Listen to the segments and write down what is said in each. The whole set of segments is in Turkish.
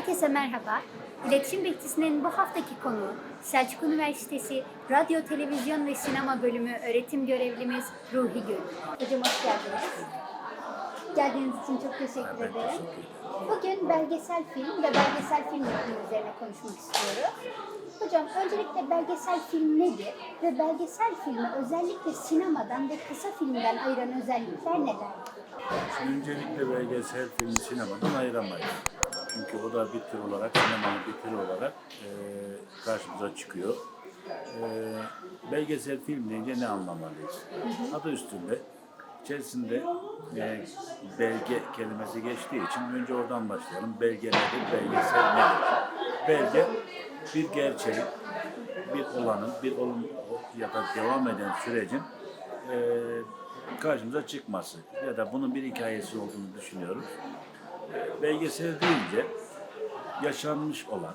Herkese merhaba. İletişim Bekçisi'nin bu haftaki konuğu Selçuk Üniversitesi Radyo, Televizyon ve Sinema Bölümü öğretim görevlimiz Ruhi Gül. Hocam hoş geldiniz. Geldiğiniz için çok teşekkür ederim. Bugün belgesel film ve belgesel film yapımı üzerine konuşmak istiyoruz. Hocam öncelikle belgesel film nedir ve belgesel filmi özellikle sinemadan ve kısa filmden ayıran özellikler neler? Öncelikle belgesel filmi sinemadan ayıramayız. Çünkü o da bir tür olarak, sinemanın bir tür olarak e, karşımıza çıkıyor. E, belgesel film deyince ne anlamalıyız? Adı üstünde içerisinde e, belge kelimesi geçtiği için önce oradan başlayalım. Belge nedir, belgesel nedir? Belge bir gerçeğin, bir olanın, bir olum ya da devam eden sürecin e, karşımıza çıkması ya da bunun bir hikayesi olduğunu düşünüyoruz. Belgesel deyince yaşanmış olan,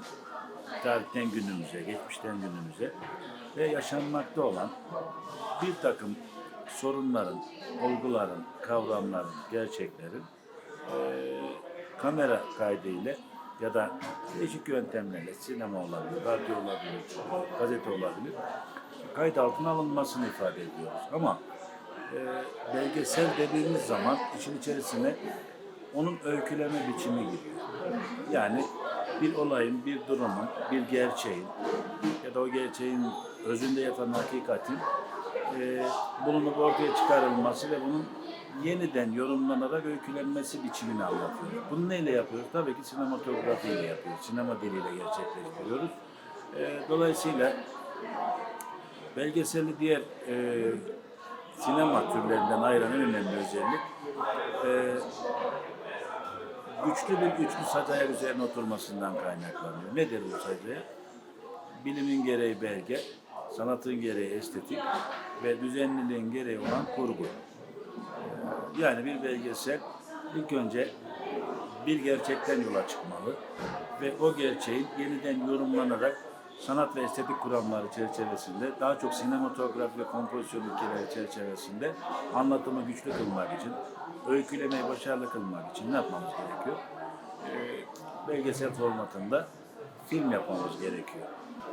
tarihten günümüze, geçmişten günümüze ve yaşanmakta olan bir takım sorunların, olguların, kavramların, gerçeklerin e, kamera kaydıyla ya da değişik yöntemlerle sinema olabilir, radyo olabilir, gazete olabilir kayıt altına alınmasını ifade ediyoruz. Ama e, belgesel dediğimiz zaman işin içerisine onun öyküleme biçimi giriyor. Yani bir olayın, bir durumun, bir gerçeğin ya da o gerçeğin özünde yatan hakikatin e, bulunup ortaya çıkarılması ve bunun yeniden yorumlanarak öykülenmesi biçimini anlatıyor. Bunu neyle yapıyoruz? Tabii ki sinematografiyle yapıyoruz. Sinema diliyle gerçekleştiriyoruz. E, dolayısıyla belgeseli diğer e, sinema türlerinden ayıran en önemli özellik e, güçlü bir üçlü sacaya üzerine oturmasından kaynaklanıyor. Nedir bu sacaya? Bilimin gereği belge, sanatın gereği estetik ve düzenliliğin gereği olan kurgu. E, Yani bir belgesel ilk önce bir gerçekten yola çıkmalı ve o gerçeğin yeniden yorumlanarak sanat ve estetik kuramları çerçevesinde daha çok sinematografi ve kompozisyon ilkeleri çerçevesinde anlatımı güçlü kılmak için, öykülemeyi başarılı kılmak için ne yapmamız gerekiyor? Ee, belgesel formatında film yapmamız gerekiyor.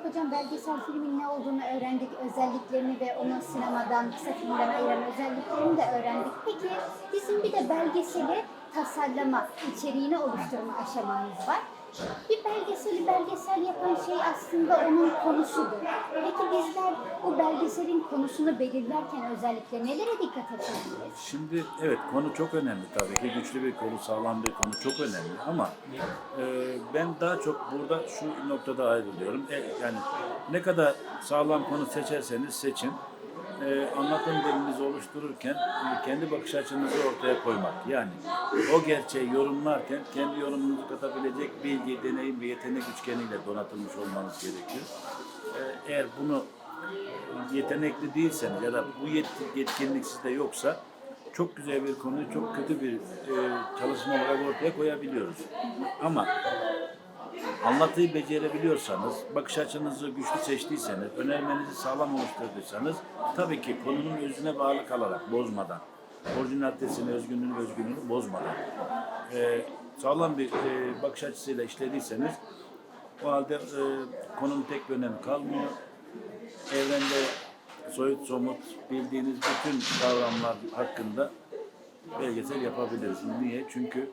Hocam belgesel filmin ne olduğunu öğrendik, özelliklerini ve onu sinemadan, kısa filmden ayıran özelliklerini de öğrendik. Peki bizim bir de belgeseli tasarlama, içeriğini oluşturma aşamamız var. Bir belgeseli belgesel yapan şey aslında onun konusudur. Peki bizler bu belgeselin konusunu belirlerken özellikle nelere dikkat etmeliyiz? Şimdi evet konu çok önemli tabii ki güçlü bir konu, sağlam bir konu çok önemli ama e, ben daha çok burada şu noktada ayrılıyorum. E, yani ne kadar sağlam konu seçerseniz seçin, e, anlatım dilinizi oluştururken e, kendi bakış açınızı ortaya koymak. Yani o gerçeği yorumlarken kendi yorumunuzu katabilecek bilgi, deneyim ve yetenek üçgeniyle donatılmış olmanız gerekiyor. E, eğer bunu yetenekli değilseniz ya da bu yet- yetkinlik sizde yoksa çok güzel bir konuyu çok kötü bir e, çalışma olarak ortaya koyabiliyoruz. Ama anlatıyı becerebiliyorsanız, bakış açınızı güçlü seçtiyseniz, önermenizi sağlam oluşturduysanız tabii ki konunun özüne bağlı kalarak, bozmadan, orijinalitesini, özgünlüğünü, özgünlüğünü bozmadan, e, sağlam bir e, bakış açısıyla işlediyseniz o halde e, konunun tek bir önemi kalmıyor. Evrende soyut somut bildiğiniz bütün kavramlar hakkında belgesel yapabiliriz. Niye? Çünkü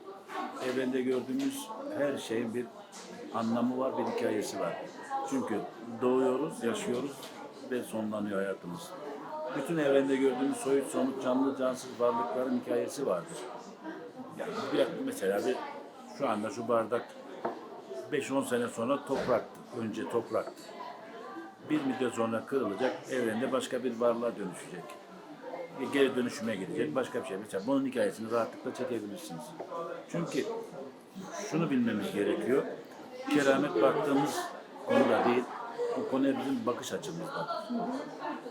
evrende gördüğümüz her şeyin bir anlamı var, bir hikayesi var. Çünkü doğuyoruz, yaşıyoruz ve sonlanıyor hayatımız. Bütün evrende gördüğümüz soyut, somut, canlı, cansız varlıkların hikayesi vardır. Yani bir, mesela bir şu anda şu bardak 5-10 sene sonra topraktı. Önce topraktı. Bir müddet sonra kırılacak, evrende başka bir varlığa dönüşecek. E, Geri dönüşüme gidecek, başka bir şey. Mesela bunun hikayesini rahatlıkla çekebilirsiniz. Çünkü şunu bilmemiz gerekiyor. Keramet baktığımız konuda değil, bu konuya bizim bakış açımızda.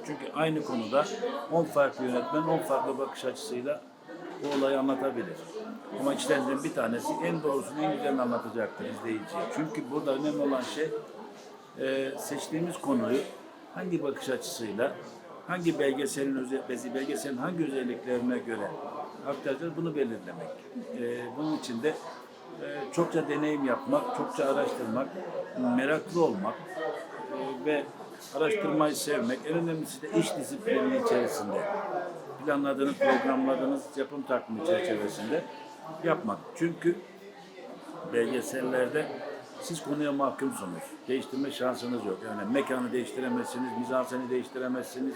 Çünkü aynı konuda 10 farklı yönetmen 10 farklı bakış açısıyla bu olayı anlatabilir. Ama içlerinden bir tanesi en doğrusunu en güzelini anlatacaktır izleyiciye. Çünkü burada önemli olan şey e, seçtiğimiz konuyu hangi bakış açısıyla, hangi belgeselin özel, belgeselin hangi özelliklerine göre aktaracağız bunu belirlemek. E, bunun için de çokça deneyim yapmak, çokça araştırmak, meraklı olmak e, ve araştırmayı sevmek, en önemlisi de iş disiplini içerisinde planladığınız, programladığınız yapım takvimi çerçevesinde yapmak. Çünkü belgesellerde siz konuya mahkumsunuz. Değiştirme şansınız yok. Yani mekanı değiştiremezsiniz, mizanseni değiştiremezsiniz.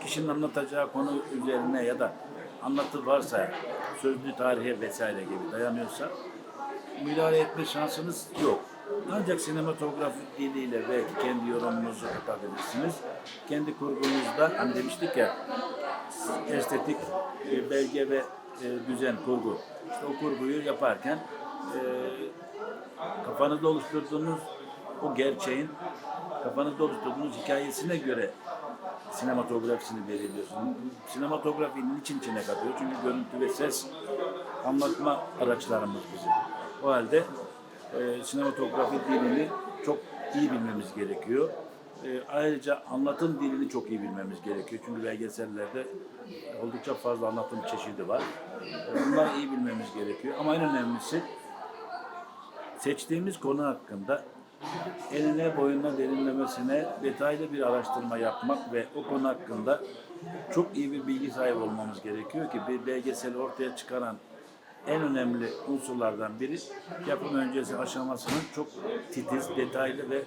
Kişinin anlatacağı konu üzerine ya da anlatı varsa, sözlü tarihe vesaire gibi dayanıyorsa müdahale etme şansınız yok. Ancak sinematografi diliyle belki kendi yorumunuzu katabilirsiniz. Kendi kurgunuzda, hani demiştik ya, estetik e, belge ve e, düzen, kurgu. İşte o kurguyu yaparken e, kafanızda oluşturduğunuz o gerçeğin kafanızda oluşturduğunuz hikayesine göre sinematografisini belirliyorsunuz. Sinematografiyi niçin içine katıyor? Çünkü görüntü ve ses anlatma araçlarımız bizim. O halde e, sinematografi dilini çok iyi bilmemiz gerekiyor. E, ayrıca anlatım dilini çok iyi bilmemiz gerekiyor. Çünkü belgesellerde oldukça fazla anlatım çeşidi var. E, bunları iyi bilmemiz gerekiyor. Ama en önemlisi seçtiğimiz konu hakkında enine boyuna derinlemesine detaylı bir araştırma yapmak ve o konu hakkında çok iyi bir bilgi sahibi olmamız gerekiyor ki bir belgeseli ortaya çıkaran en önemli unsurlardan biri yapım öncesi aşamasının çok titiz, detaylı ve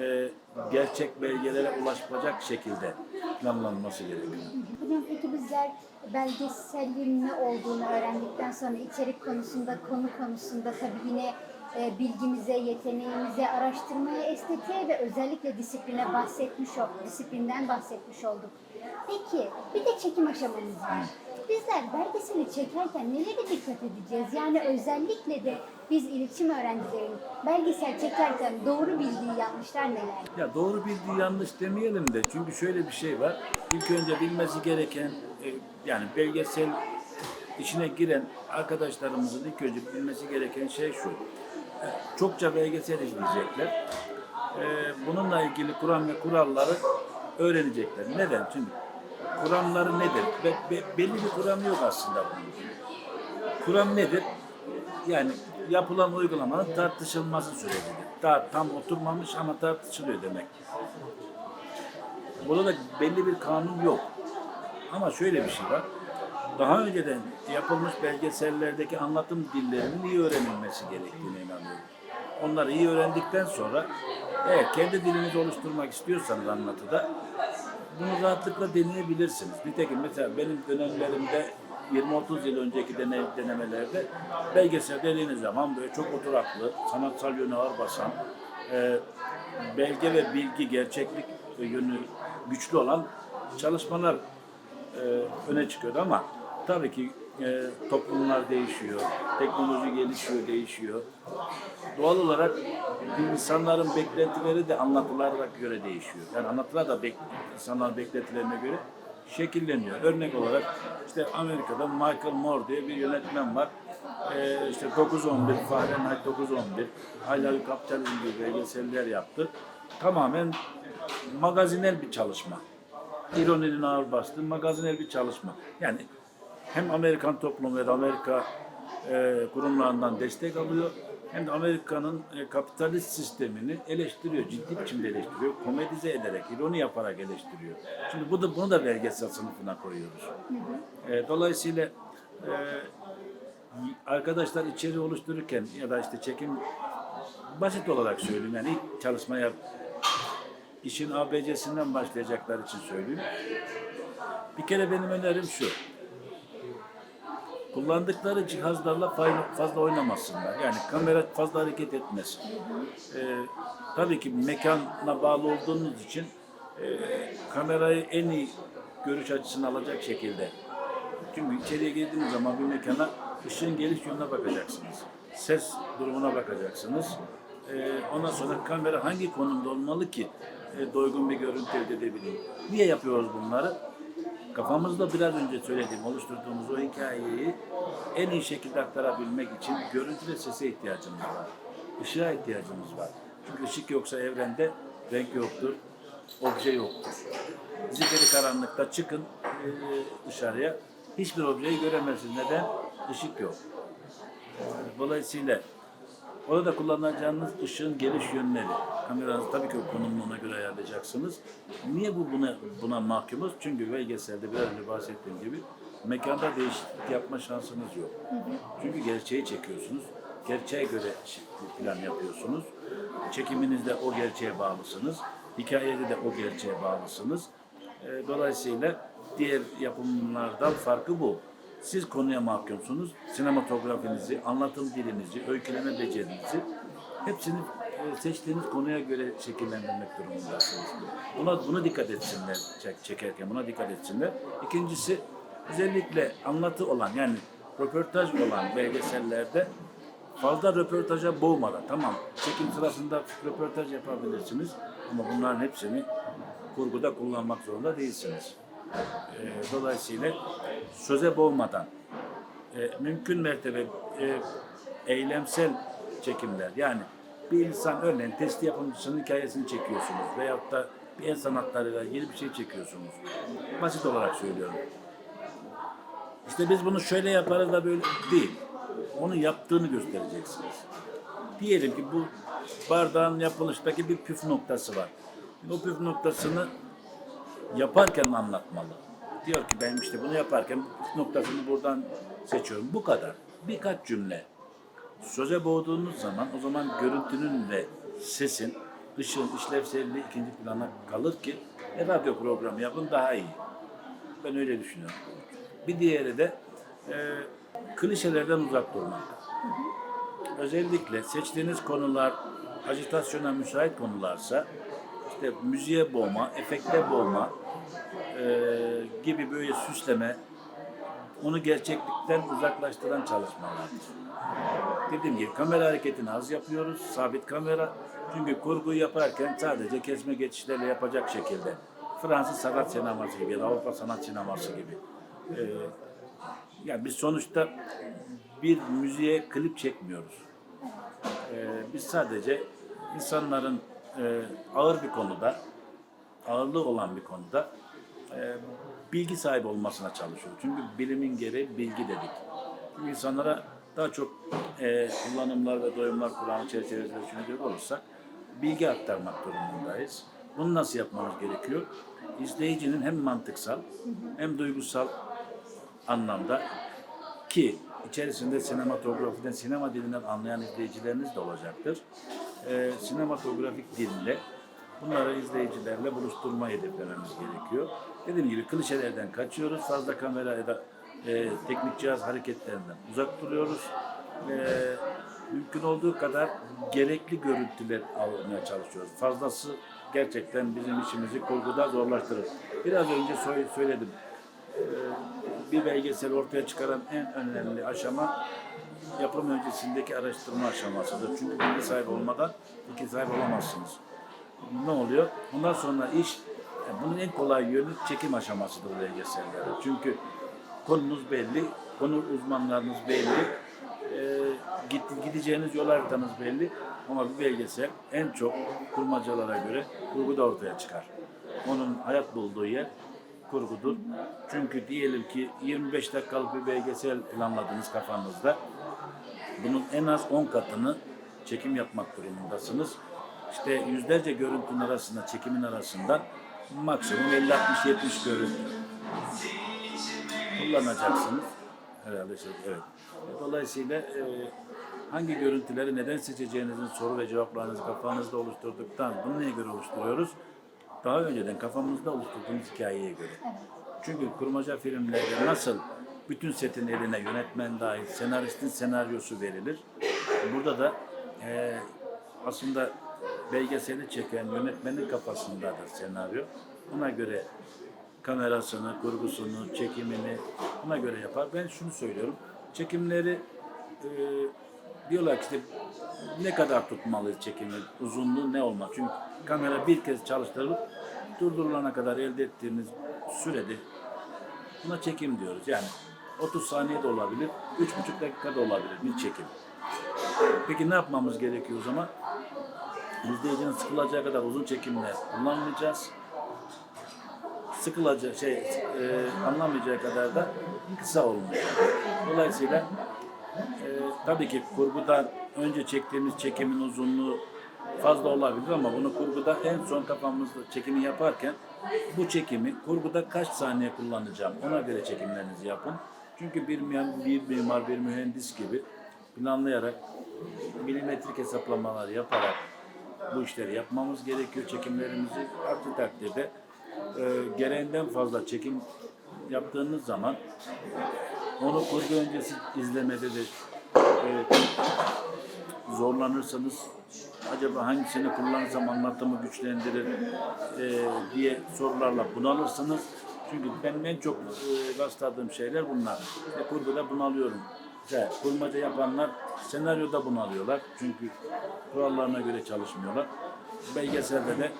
e, gerçek belgelere ulaşacak şekilde planlanması gerekiyor. Hocam peki bizler belgeselin ne olduğunu öğrendikten sonra içerik konusunda, konu konusunda tabii yine e, bilgimize, yeteneğimize, araştırmaya, estetiğe ve özellikle disipline bahsetmiş olduk, disiplinden bahsetmiş olduk. Peki bir de çekim aşamamız var. Bizler belgeseli çekerken nelere dikkat edeceğiz? Yani özellikle de biz iletişim öğrencilerin belgesel çekerken doğru bildiği yanlışlar neler? Ya doğru bildiği yanlış demeyelim de çünkü şöyle bir şey var. İlk önce bilmesi gereken e, yani belgesel içine giren arkadaşlarımızın ilk önce bilmesi gereken şey şu. Çokça belgesel izleyecekler. E, Bununla ilgili Kur'an ve kuralları öğrenecekler. Neden? Çünkü Kur'anları nedir? Be- be- belli bir Kur'an yok aslında bunun. Kuram nedir? Yani yapılan uygulamanın tartışılması sürecidir. Daha tam oturmamış ama tartışılıyor demek. Burada da belli bir kanun yok. Ama şöyle bir şey var. Daha önceden yapılmış belgesellerdeki anlatım dillerinin iyi öğrenilmesi gerektiğine inanıyorum. Onları iyi öğrendikten sonra eğer kendi dilinizi oluşturmak istiyorsanız anlatıda bunu rahatlıkla deneyebilirsiniz. Nitekim mesela benim dönemlerimde 20-30 yıl önceki deney, denemelerde belgesel dediğiniz zaman böyle çok oturaklı, sanatsal yönü ağır basan, e, belge ve bilgi, gerçeklik yönü güçlü olan çalışmalar e, öne çıkıyordu ama tabii ki e, toplumlar değişiyor, teknoloji gelişiyor, değişiyor. Doğal olarak insanların beklentileri de anlatılara göre değişiyor. Yani anlatılar da bek, insanların beklentilerine göre şekilleniyor. Örnek olarak işte Amerika'da Michael Moore diye bir yönetmen var. Ee, işte 911, Fahrenheit 911, I Love Capitalism gibi belgeseller yaptı. Tamamen magazinel bir çalışma. İroninin ağır bastığı magazinel bir çalışma. Yani hem Amerikan toplumu ve de Amerika e, kurumlarından destek alıyor hem de Amerika'nın e, kapitalist sistemini eleştiriyor, ciddi biçimde eleştiriyor, komedize ederek, ironi yaparak eleştiriyor. Şimdi bu da bunu da belgesel sınıfına koyuyoruz. E, dolayısıyla e, arkadaşlar içeri oluştururken ya da işte çekim basit olarak söyleyeyim yani ilk çalışmaya işin ABC'sinden başlayacaklar için söyleyeyim. Bir kere benim önerim şu. Kullandıkları cihazlarla fazla, oynamasınlar. Yani kamera fazla hareket etmesin. Ee, tabii ki mekana bağlı olduğunuz için e, kamerayı en iyi görüş açısını alacak şekilde. Çünkü içeriye girdiğiniz zaman bir mekana ışığın geliş yönüne bakacaksınız. Ses durumuna bakacaksınız. Ee, ondan sonra kamera hangi konumda olmalı ki e, doygun bir görüntü elde edebileyim. Niye yapıyoruz bunları? Kafamızda biraz önce söylediğim, oluşturduğumuz o hikayeyi en iyi şekilde aktarabilmek için görüntü ve sese ihtiyacımız var. Işığa ihtiyacımız var. Çünkü ışık yoksa evrende renk yoktur, obje yoktur. Zifiri karanlıkta çıkın e, dışarıya, hiçbir objeyi göremezsiniz. Neden? Işık yok. Dolayısıyla Orada kullanacağınız ışığın geliş yönleri. Kameranızı tabii ki o konumunu ona göre ayarlayacaksınız. Niye bu buna, buna mahkumuz? Çünkü belgeselde biraz önce bahsettiğim gibi mekanda değişiklik yapma şansınız yok. Çünkü gerçeği çekiyorsunuz. Gerçeğe göre plan yapıyorsunuz. Çekiminizde o gerçeğe bağlısınız. Hikayede de o gerçeğe bağlısınız. E, Dolayısıyla diğer yapımlardan farkı bu. Siz konuya mahkumsunuz. Sinematografinizi, anlatım dilinizi, öyküleme becerinizi hepsini e, seçtiğiniz konuya göre şekillendirmek durumundasınız. Buna, buna dikkat etsinler çek, çekerken, buna dikkat etsinler. İkincisi özellikle anlatı olan yani röportaj olan belgesellerde fazla röportaja boğmadan tamam çekim sırasında röportaj yapabilirsiniz ama bunların hepsini kurguda kullanmak zorunda değilsiniz. Ee, dolayısıyla söze boğmadan e, mümkün mertebe e, eylemsel çekimler yani bir insan örneğin testi yapımcısının hikayesini çekiyorsunuz veyahut da bir el sanatlarıyla ilgili bir şey çekiyorsunuz. Basit olarak söylüyorum. İşte biz bunu şöyle yaparız da böyle değil. Onu yaptığını göstereceksiniz. Diyelim ki bu bardağın yapılıştaki bir püf noktası var. O püf noktasını yaparken anlatmalı. Diyor ki ben işte bunu yaparken noktasını buradan seçiyorum. Bu kadar. Birkaç cümle. Söze boğduğunuz zaman o zaman görüntünün ve sesin, ışığın işlevselliği ikinci plana kalır ki e, radyo programı yapın daha iyi. Ben öyle düşünüyorum. Bir diğeri de e, klişelerden uzak durmak. Özellikle seçtiğiniz konular ajitasyona müsait konularsa işte müziğe boğma, efekte boğma e, gibi böyle süsleme onu gerçeklikten uzaklaştıran çalışmalardır. Dediğim gibi kamera hareketini az yapıyoruz, sabit kamera. Çünkü kurguyu yaparken sadece kesme geçişlerle yapacak şekilde. Fransız sanat sineması gibi, Avrupa sanat sineması gibi. Ee, yani biz sonuçta bir müziğe klip çekmiyoruz. Ee, biz sadece insanların e, ağır bir konuda, ağırlığı olan bir konuda e, bilgi sahibi olmasına çalışıyoruz. Çünkü bilimin gereği bilgi dedik. Çünkü insanlara daha çok e, kullanımlar ve doyumlar Kur'an çerçevesinde düşünecek olursak bilgi aktarmak durumundayız. Bunu nasıl yapmamız gerekiyor? İzleyicinin hem mantıksal hem duygusal anlamda ki içerisinde sinematografiden, sinema dilinden anlayan izleyicileriniz de olacaktır. Ee, sinematografik dille bunları izleyicilerle buluşturmayı hedeflememiz gerekiyor. Dediğim gibi klişelerden kaçıyoruz. Fazla kamera ya da e, teknik cihaz hareketlerinden uzak duruyoruz. E, mümkün olduğu kadar gerekli görüntüler almaya çalışıyoruz. Fazlası gerçekten bizim işimizi kurguda zorlaştırır. Biraz önce söyle- söyledim bir belgesel ortaya çıkaran en önemli aşama yapım öncesindeki araştırma aşamasıdır. Çünkü bilgi sahibi olmadan bilgi sahibi olamazsınız. Ne oluyor? Ondan sonra iş, yani bunun en kolay yönü çekim aşamasıdır belgesellerde. Çünkü konunuz belli, konu uzmanlarınız belli, e, git- gideceğiniz yol haritanız belli. Ama bir belgesel en çok kurmacalara göre kurguda ortaya çıkar. Onun hayat bulduğu yer kurgudur. Çünkü diyelim ki 25 dakikalık bir belgesel planladınız kafanızda. Bunun en az 10 katını çekim yapmak durumundasınız. İşte yüzlerce görüntünün arasında, çekimin arasından maksimum 50-60-70 görüntü kullanacaksınız. Herhalde şey, evet. Dolayısıyla e, hangi görüntüleri neden seçeceğinizin soru ve cevaplarınızı kafanızda oluşturduktan, bunu neye göre oluşturuyoruz? Daha önceden kafamızda oluşturduğumuz hikayeye göre. Çünkü kurmaca filmlerde nasıl bütün setin eline yönetmen dahil senaristin senaryosu verilir. Burada da e, aslında belgeseli çeken yönetmenin kafasındadır senaryo. Ona göre kamerasını, kurgusunu, çekimini buna göre yapar. Ben şunu söylüyorum. Çekimleri e, diyorlar ki işte ne kadar tutmalıyız çekimin, uzunluğu ne olmaz. Çünkü kamera bir kez çalıştırılıp durdurulana kadar elde ettiğimiz sürede buna çekim diyoruz. Yani 30 saniye de olabilir, 3,5 dakika da olabilir bir çekim. Peki ne yapmamız gerekiyor o zaman? İzleyicinin sıkılacağı kadar uzun çekimler kullanmayacağız sıkılacak şey e, anlamayacağı kadar da kısa olmuş. Dolayısıyla e, tabii ki kurgudan önce çektiğimiz çekimin uzunluğu fazla olabilir ama bunu kurguda en son kafamızda çekimi yaparken bu çekimi kurguda kaç saniye kullanacağım ona göre çekimlerinizi yapın. Çünkü bir, bir mimar, bir mühendis gibi planlayarak milimetrik hesaplamalar yaparak bu işleri yapmamız gerekiyor çekimlerimizi. Aksi takdirde e, gereğinden fazla çekim yaptığınız zaman onu kurgu öncesi izlemede de e, zorlanırsanız acaba hangisini kullanırsam anlatımı güçlendirir e, diye sorularla bunalırsınız. Çünkü benim en çok e, rastladığım şeyler bunlar. İşte kurguda bunalıyorum. İşte kurmaca yapanlar senaryoda bunalıyorlar. Çünkü kurallarına göre çalışmıyorlar. Belgeselde de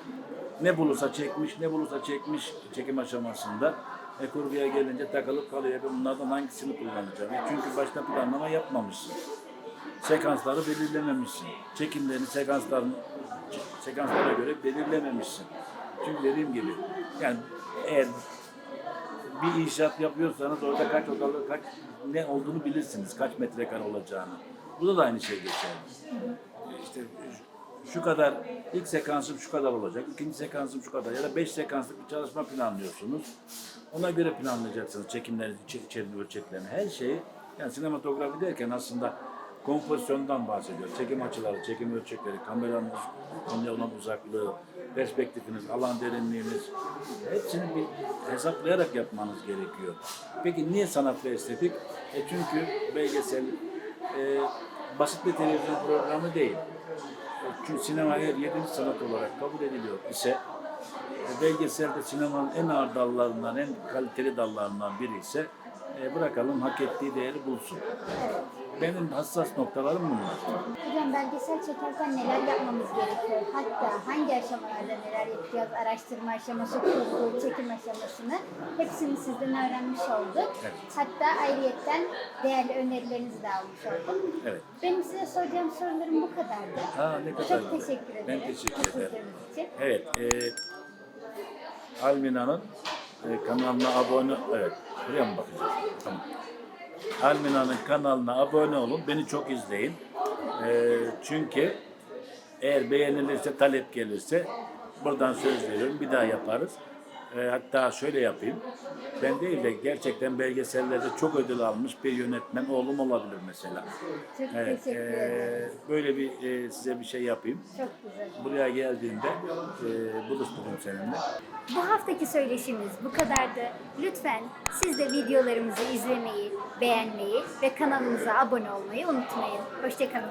ne bulursa çekmiş, ne bulursa çekmiş çekim aşamasında. E kurguya gelince takılıp kalıyor. Ben bunlardan hangisini kullanacağım? E çünkü başta planlama yapmamışsın sekansları belirlememişsin. Çekimlerini sekanslarını sekanslara göre belirlememişsin. Çünkü dediğim gibi yani eğer bir inşaat yapıyorsanız orada kaç odalı kaç ne olduğunu bilirsiniz. Kaç metrekare olacağını. Burada da aynı şey geçerli. İşte şu kadar ilk sekansım şu kadar olacak, ikinci sekansım şu kadar ya da beş sekanslık bir çalışma planlıyorsunuz. Ona göre planlayacaksınız çekimlerinizi, içerik ölçeklerini, her şeyi. Yani sinematografi derken aslında kompozisyondan bahsediyor. Çekim açıları, çekim ölçekleri, kameranın konuya olan uzaklığı, perspektifiniz, alan derinliğiniz hepsini bir hesaplayarak yapmanız gerekiyor. Peki niye sanat ve estetik? E çünkü belgesel e, basit bir televizyon programı değil. Çünkü sinema eğer yedinci sanat olarak kabul ediliyor ise e, belgeselde sinemanın en ağır dallarından, en kaliteli dallarından biri ise e, bırakalım hak ettiği değeri bulsun. Benim hassas noktalarım bunlar. Hocam belgesel çekerken neler yapmamız gerekiyor? Hatta hangi aşamalarda neler yapacağız? Araştırma aşaması, kurgu, çekim aşamasını hepsini sizden öğrenmiş olduk. Evet. Hatta ayrıyetten değerli önerilerinizi de almış olduk. Evet. Benim size soracağım sorularım bu kadardı. Ha, ne kadar Çok teşekkür ederim. Ben teşekkür ederim. İçin. Evet, e, Almina'nın e, kanalına abone, evet, buraya mı bakacağız? Tamam. Almina'nın kanalına abone olun, beni çok izleyin. E, çünkü eğer beğenilirse, talep gelirse buradan söz veriyorum, bir daha yaparız. E, hatta şöyle yapayım, ben değil de gerçekten belgesellerde çok ödül almış bir yönetmen oğlum olabilir mesela. Çok Evet, teşekkür e, böyle bir e, size bir şey yapayım. Çok güzel. Buraya geldiğinde e, buluşturum seninle. Bu haftaki söyleşimiz bu kadardı. Lütfen siz de videolarımızı izlemeyi, beğenmeyi ve kanalımıza abone olmayı unutmayın. Hoşçakalın.